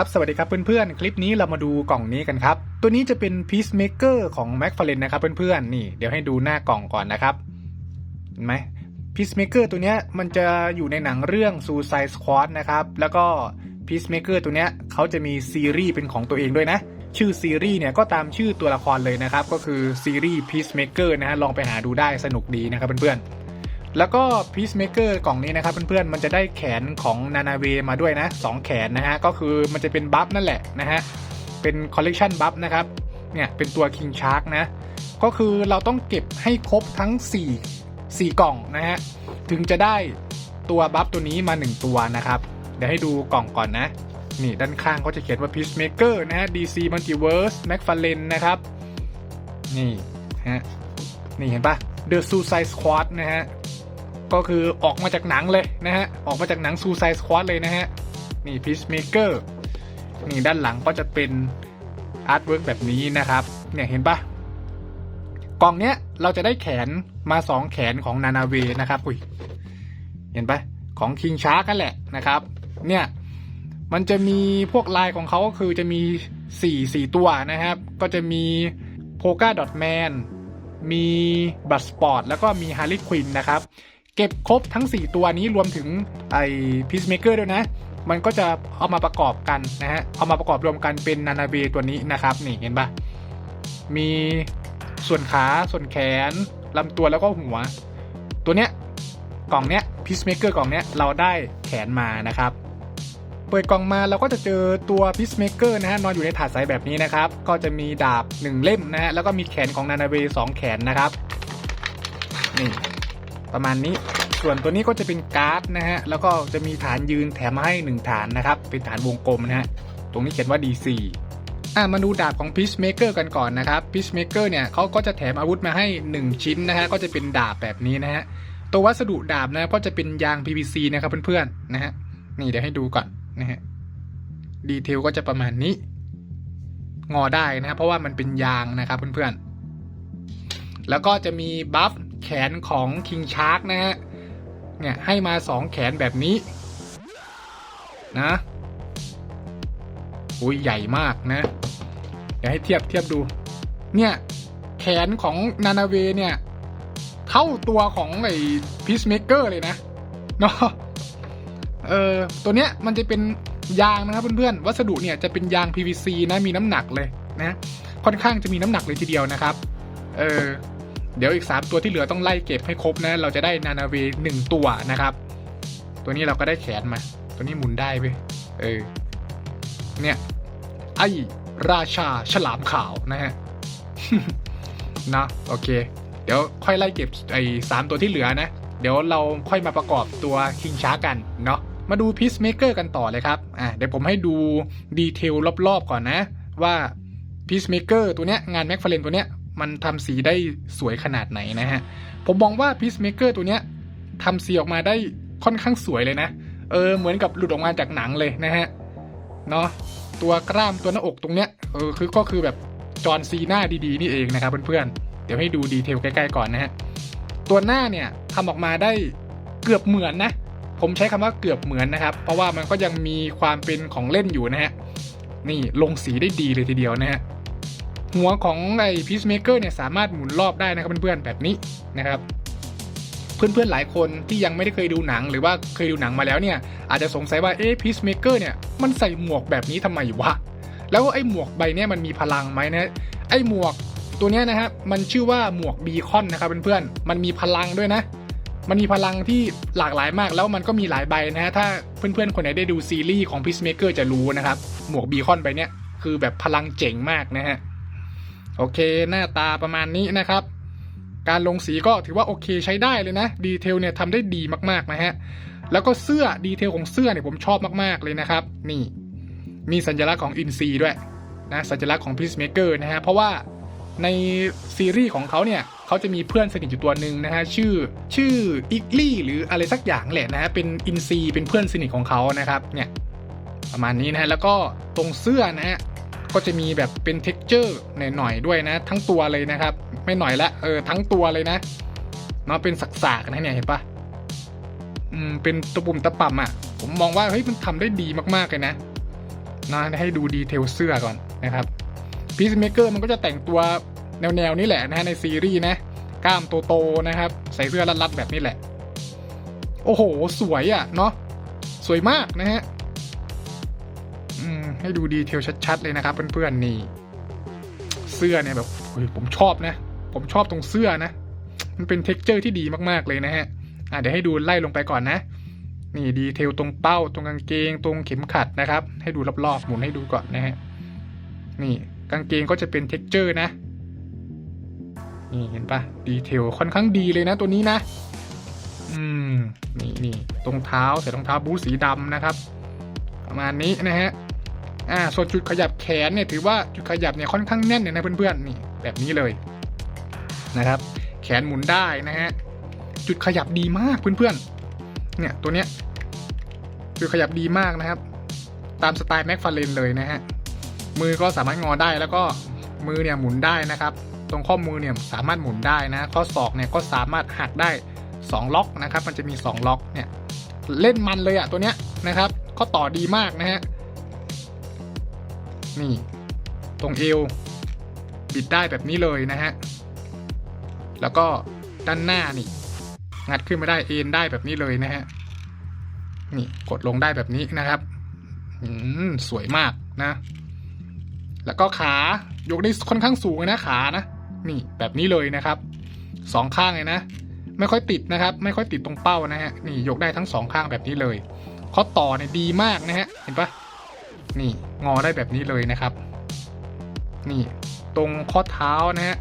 ครับ สวัสดีครับเพื่อนๆ คลิปนี้เรามาดูกล่องนี้กันครับ ตัวนี้จะเป็น Peacemaker ของ m a c f a r l a n e นะครับเพื่อนๆ นี่เดี๋ยวให้ดูหน้ากล่องก่อนนะครับเห็นไหม Peacemaker ตัวเนี้ยมันจะอยู่ในหนังเรื่อง Suicide Squad นะครับ แล้วก็ Peacemaker ตัวเนี้ยเขาจะมีซีรีส์เป็นของตัวเองด้วยนะ ชื่อซีรีส์เนี่ยก็ตามชื่อตัวละครเลยนะครับ ก็คือซีรีส์ Peacemaker นะฮะ ลองไปหาดูได้สนุกดีนะครับเพื่อนๆ แล้วก็ Peacemaker กล่องนี้นะครับเพื่อนๆมันจะได้แขนของนานาเวมาด้วยนะสองแขนนะฮะก็คือมันจะเป็นบัฟนั่นแหละนะฮะเป็นคอลเลกชันบัฟนะครับเนี่ยเป็นตัว King Shark นะก็คือเราต้องเก็บให้ครบทั้ง 4 4 กล่องนะฮะถึงจะได้ตัวบัฟตัวนี้มา 1 ตัวนะครับ เดี๋ยวให้ดูกล่องก่อนนะ นี่ด้านข้างก็จะเขียนว่า Peacemaker นะฮะ DC Multiverse McFarlane นะครับ นี่ฮะนี่เห็นปะ The Suicide Squad นะฮะ ก็คือออกมาจากหนังเลยนะฮะ ออกมาจากหนัง Suicide Squad เลยนะฮะ นี่ Peacemaker นี่ด้านหลังก็จะเป็นอาร์ตเวิร์กแบบนี้นะครับ เนี่ยเห็นปะกล่องเนี้ยเราจะได้แขนมาสองแขนของนานาเวนะครับอุ้ยเห็นปะของคิงชาร์กันแหละนะครับ เนี่ยมันจะมีพวกลายของเขาก็คือจะมีสี่สี่ตัวนะครับ ก็จะมีโพกาดอทแมนมีบัตสปอร์ตแล้วก็มีฮาร์ลีควินนะครับ เก็บครบทั้ง 4 ตัวนี้รวมถึงไอ้พีซเมเกอร์ด้วยนะ มันก็จะเอามาประกอบกันนะฮะ เอามาประกอบรวมกันเป็นนานาเบตัวนี้นะครับ นี่เห็นปะมีส่วนขาส่วนแขนลำตัวแล้วก็หัว ตัวเนี้ยกล่องเนี้ยพีซเมเกอร์กล่องเนี้ยเราได้แขนมานะครับเปิดกล่องมาเราก็จะเจอตัวพีซเมเกอร์นะฮะนอนอยู่ในถาดใสแบบนี้นะครับ ก็จะมีดาบ 1 เล่มนะฮะแล้วก็มีแขนของนานาเบสองแขนนะครับ นี่ ประมาณนี้ ส่วนตัวนี้ก็จะเป็นการ์ดนะฮะ แล้วก็จะมีฐานยืนแถมมาให้ 1 ฐานนะครับ เป็นฐานวงกลมนะฮะ ตรงนี้เขียนว่า DC อะมาดูดาบของ Peacemaker กันก่อนนะครับ Peacemaker เนี่ยเขาก็จะแถมอาวุธมาให้ 1 ชิ้นนะฮะ ก็จะเป็นดาบแบบนี้นะฮะ ตัววัสดุดาบนะก็จะเป็นยาง PVC นะครับเพื่อนๆนะฮะ นี่เดี๋ยวให้ดูก่อนนะฮะ ดีเทลก็จะประมาณนี้ งอได้นะครับเพราะว่ามันเป็นยางนะครับเพื่อนๆ แล้วก็จะมีบัฟ แขนของ King Shark นะฮะ เนี่ยให้มาสองแขนแบบนี้ นะอุ้ยใหญ่มากนะ เดี๋ยวให้เทียบเทียบดู เนี่ย แขนของนานาเวเนี่ย เท่าตัวของไอ้พีซเมเกอร์เลยนะเนาะเออตัวเนี้ยมันจะเป็นยางนะครับเพื่อนๆ วัสดุเนี่ยจะเป็นยาง PVC นะมีน้ำหนักเลยนะ ค่อนข้างจะมีน้ำหนักเลยทีเดียวนะครับ เออ เดี๋ยวอีก 3 ตัวที่เหลือต้องไล่เก็บให้ครบนะ เราจะได้นานาเวหนึ่งตัวนะครับ ตัวนี้เราก็ได้แขนมา ตัวนี้หมุนได้เว้ยเออ เนี่ย ไอราชาฉลามขาวนะฮะนะโอเค เดี๋ยวค่อยไล่เก็บไอ้สามตัวที่เหลือนะ เดี๋ยวเราค่อยมาประกอบตัวคิงช้ากันเนาะมาดูพีซเมเกอร์กันต่อเลยครับอะเดี๋ยวผมให้ดูดีเทลรอบๆก่อนนะ ว่าพีซเมเกอร์ตัวเนี้ยงานแม็กฟาเรนตัวเนี้ย มันทำสีได้สวยขนาดไหนนะฮะ ผมมองว่าพีซเมเกอร์ตัวเนี้ยทำสีออกมาได้ค่อนข้างสวยเลยนะ เออ เหมือนกับหลุดออกมาจากหนังเลยนะฮะ เนาะตัวกล้ามตัวหน้าอกตรงเนี้ย เออ คือก็คือแบบจอนซีหน้าดีๆ นี่เองนะครับเพื่อนๆ เดี๋ยวให้ดูดีเทลใกล้ๆก่อนนะฮะ ตัวหน้าเนี่ยทำออกมาได้เกือบเหมือนนะ ผมใช้คำว่าเกือบเหมือนนะครับ เพราะว่ามันก็ยังมีความเป็นของเล่นอยู่นะฮะ นี่ลงสีได้ดีเลยทีเดียวนะฮะ หัวของไอ้พีซเมเกอร์เนี่ยสามารถหมุนรอบได้นะครับเพื่อนๆแบบนี้นะครับเพื่อนๆหลายคนที่ยังไม่ได้เคยดูหนังหรือว่าเคยดูหนังมาแล้วเนี่ยอาจจะสงสัยว่าเอ๊ะพีซเมเกอร์เนี่ยมันใส่หมวกแบบนี้ทำไมวะแล้วไอ้หมวกใบเนี้ยมันมีพลังไหมนะไอ้หมวกตัวเนี้ยนะครับมันชื่อว่าหมวกบีคอนนะครับเพื่อนๆมันมีพลังด้วยนะ มันมีพลังที่หลากหลายมากแล้วมันก็มีหลายใบนะฮะถ้าเพื่อนๆคนไหนได้ดูซีรีส์ของพีซเมเกอร์จะรู้นะครับหมวกบีคอนใบเนี้ยคือแบบพลังเจ๋งมากนะฮะ โอเค หน้าตาประมาณนี้นะครับ การลงสีก็ถือว่าโอเคใช้ได้เลยนะ ดีเทลเนี่ยทำได้ดีมากๆนะฮะ แล้วก็เสื้อดีเทลของเสื้อเนี่ยผมชอบมากๆเลยนะครับ นี่ มีสัญลักษณ์ของอินซีด้วยนะสัญลักษณ์ของพีซเมเกอร์นะฮะ เพราะว่าในซีรีส์ของเขาเนี่ยเขาจะมีเพื่อนสนิทอยู่ตัวหนึ่งนะฮะชื่อชื่ออิกลี่หรืออะไรสักอย่างแหละนะฮะเป็นอินซีเป็นเพื่อนสนิทของเขานะครับเนี่ยประมาณนี้นะฮะแล้วก็ตรงเสื้อนะฮะ ก็จะมีแบบเป็นเท็กเจอร์หน่อยๆด้วยนะ ทั้งตัวเลยนะครับ ไม่หน่อยละเออทั้งตัวเลยนะเนาะเป็นสักๆนะเนี่ยเห็นปะอืมเป็นตะปุ่มตะป่ำอะ ผมมองว่าเฮ้ยมันทำได้ดีมากๆเลยนะนะให้ดูดีเทลเสื้อก่อนนะครับพีซเมเกอร์มันก็จะแต่งตัวแนวๆนี้แหละนะฮะในซีรีส์นะกล้ามโตๆนะครับ ใส่เสื้อรัดๆแบบนี้แหละ โอ้โห สวยอะ่ะเนาะสวยมากนะฮะ ให้ดูดีเทลชัดๆเลยนะครับเพื่อนๆนี่ เสื้อเนี่ยแบบผมชอบนะ ผมชอบตรงเสื้อนะ มันเป็นเท็กเจอร์ที่ดีมากๆเลยนะฮะอะเดี๋ยวให้ดูไล่ลงไปก่อนนะ นี่ดีเทลตรงเป้าตรงกางเกง ตรงเข็มขัดนะครับ ให้ดูรอบๆหมุนให้ดูก่อนนะฮะนี่กางเกงก็จะเป็นเท็กเจอร์นะนี่เห็นปะดีเทลค่อนข้างดีเลยนะตัวนี้นะ อืม นี่นี่ตรงเท้าใส่รองเท้าบูทสีดำนะครับ ประมาณนี้นะฮะ อ่าส่วนจุดขยับแขนเนี่ยถือว่าจุดขยับเนี่ยค่อนข้างแน่นเลยนะเพื่อนๆนี่แบบนี้เลยนะครับ แขนหมุนได้นะฮะจุดขยับดีมากเพื่อนๆเนี่ยตัวเนี้ยจุดขยับดีมากนะครับ ตามสไตล์แม็กฟาเรนเลยนะฮะมือก็สามารถงอได้แล้วก็มือเนี่ยหมุนได้นะครับ ตรงข้อมือเนี่ยสามารถหมุนได้นะ ข้อศอกเนี่ยก็สามารถหักได้ 2 ล็อกนะครับ มันจะมี 2 ล็อกเนี่ยเล่นมันเลยอะตัวเนี้ยนะครับ ข้อต่อดีมากนะฮะ นี่ ตรงเอวบิดได้แบบนี้เลยนะฮะ แล้วก็ด้านหน้านี่ งัดขึ้นมาได้เอ็นได้แบบนี้เลยนะฮะ นี่กดลงได้แบบนี้นะครับอืมสวยมากนะ แล้วก็ขายกได้ค่อนข้างสูงเลยนะขานะ นี่แบบนี้เลยนะครับสองข้างเลยนะไม่ค่อยติดนะครับ ไม่ค่อยติดตรงเป้านะฮะนี่ยกได้ทั้งสองข้างแบบนี้เลยข้อต่อเนี่ยดีมากนะฮะเห็นปะ นี่งอได้แบบนี้เลยนะครับ นี่ตรงข้อเท้านะฮะ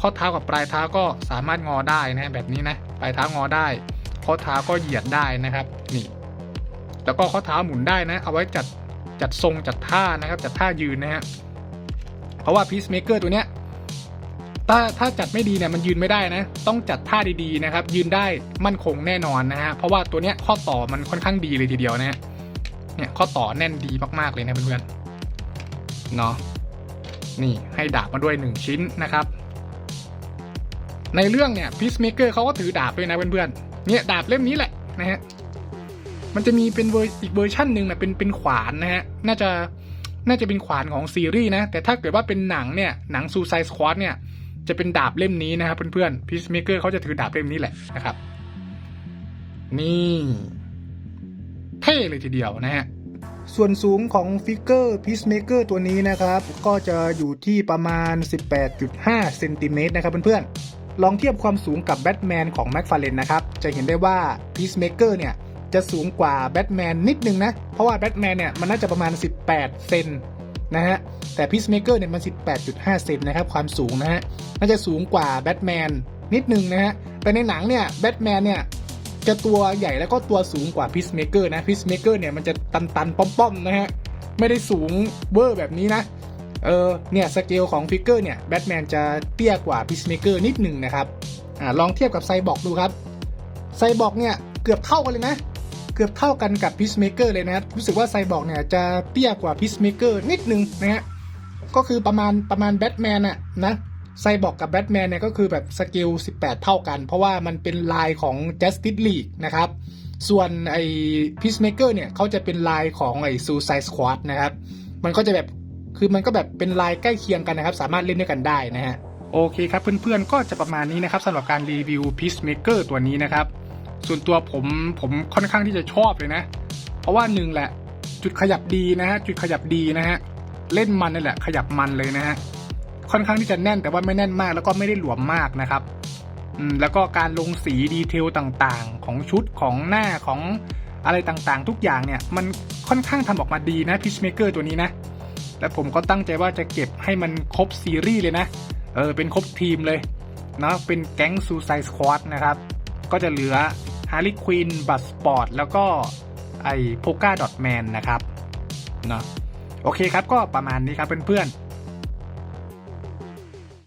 ข้อเท้ากับปลายเท้าก็สามารถงอได้นะแบบนี้นะปลายเท้างอได้ ข้อเท้าก็เหยียดได้นะครับนี่แล้วก็ข้อเท้าหมุนได้นะ เอาไว้จัดจัดทรงจัดท่านะครับ จัดท่ายืนนะฮะเพราะว่าพีซเมเกอร์ตัวเนี้ยถ้าถ้าจัดไม่ดีเนี่ยมันยืนไม่ได้นะ ต้องจัดท่าดีๆนะครับ ยืนได้มั่นคงแน่นอนนะฮะเพราะว่าตัวเนี้ยข้อต่อมันค่อนข้างดีเลยทีเดียวนะฮะ เนี่ยข้อต่อแน่นดีมากๆเลยนะเพื่อนๆเนาะนี่ให้ดาบมาด้วยหนึ่งชิ้นนะครับ ในเรื่องเนี่ยพีซเมเกอร์เขาก็ถือดาบด้วยนะเพื่อนๆเนี่ยดาบเล่มนี้แหละนะฮะมันจะมีเป็นเวอร์อีกเวอร์ชันหนึ่งนะเป็นเป็นขวานนะฮะน่าจะน่าจะเป็นขวานของซีรีส์นะ แต่ถ้าเกิดว่าเป็นหนังเนี่ยหนังซูไซส์ควอตเนี่ยจะเป็นดาบเล่มนี้นะครับเพื่อนๆพีซเมเกอร์เขาจะถือดาบเล่มนี้แหละนะครับ นี่ เท่เลยทีเดียวนะฮะส่วนสูงของฟิกเกอร์พีซเมเกอร์ตัวนี้นะครับ ก็จะอยู่ที่ประมาณ 18.5 เซนติเมตรนะครับเพื่อนๆ ลองเทียบความสูงกับแบทแมนของแม็กฟาเรนนะครับ จะเห็นได้ว่าพีซเมเกอร์เนี่ยจะสูงกว่าแบทแมนนิดนึงนะ เพราะว่าแบทแมนเนี่ยมันน่าจะประมาณ 18 เซนนะฮะ แต่พีซเมเกอร์เนี่ยมัน 18.5 เซนนะครับความสูงนะฮะ น่าจะสูงกว่าแบทแมนนิดนึงนะฮะ แต่ในหนังเนี่ยแบทแมนเนี่ย จะตัวใหญ่แล้วก็ตัวสูงกว่าพีซเมเกอร์นะพีซเมเกอร์เนี่ยมันจะตันตันๆป้อมๆนะฮะไม่ได้สูงเวอร์แบบนี้นะเออเนี่ยสเกลของฟิกเกอร์เนี่ยแบทแมนจะเตี้ยกว่าพีซเมเกอร์นิดหนึ่งนะครับอ่าลองเทียบกับไซบอร์กดูครับไซบอร์กเนี่ยเกือบเท่ากันเลยนะเกือบเท่ากันกับพีซเมเกอร์เลยนะรู้สึกว่าไซบอร์กเนี่ยจะเตี้ยกว่าพีซเมเกอร์นิดนึงนะฮะก็คือประมาณประมาณแบทแมนอะนะ ไซบอร์กกับแบทแมนเนี่ยก็คือแบบสเกล18 เท่ากัน เพราะว่ามันเป็นลายของ Justice League นะครับ ส่วนไอ้พีซเมเกอร์เนี่ยเขาจะเป็นลายของไอ้ Suicide Squad นะครับ มันก็จะแบบคือมันก็แบบเป็นลายใกล้เคียงกันนะครับ สามารถเล่นด้วยกันได้นะฮะ โอเคครับเพื่อนๆ ก็จะประมาณนี้นะครับสำหรับการรีวิว Peacemaker ตัวนี้นะครับ ส่วนตัวผมผมค่อนข้างที่จะชอบเลยนะ เพราะว่าหนึ่งแหละ จุดขยับดีนะฮะจุดขยับดีนะฮะเล่นมันนี่แหละขยับมันเลยนะฮะ ค่อนข้างที่จะแน่นแต่ว่าไม่แน่นมาก แล้วก็ไม่ได้หลวมมากนะครับแล้วก็การลงสีดีเทลต่างๆ ของชุดของหน้าของอะไรต่างๆ ทุกอย่างเนี่ย มันค่อนข้างทำออกมาดีนะ Peacemaker ตัวนี้นะและผมก็ตั้งใจว่าจะเก็บให้มันครบซีรีส์เลยนะ เออ เป็นครบทีมเลยเนาะเป็นแก๊งซูไซสควอตนะครับ ก็จะเหลือฮาร์ลีควินบัตสปอร์ตแล้วก็ไอโพก้าดอทแมนนะครับเนาะโอเคครับก็ประมาณนี้ครับเพื่อนๆ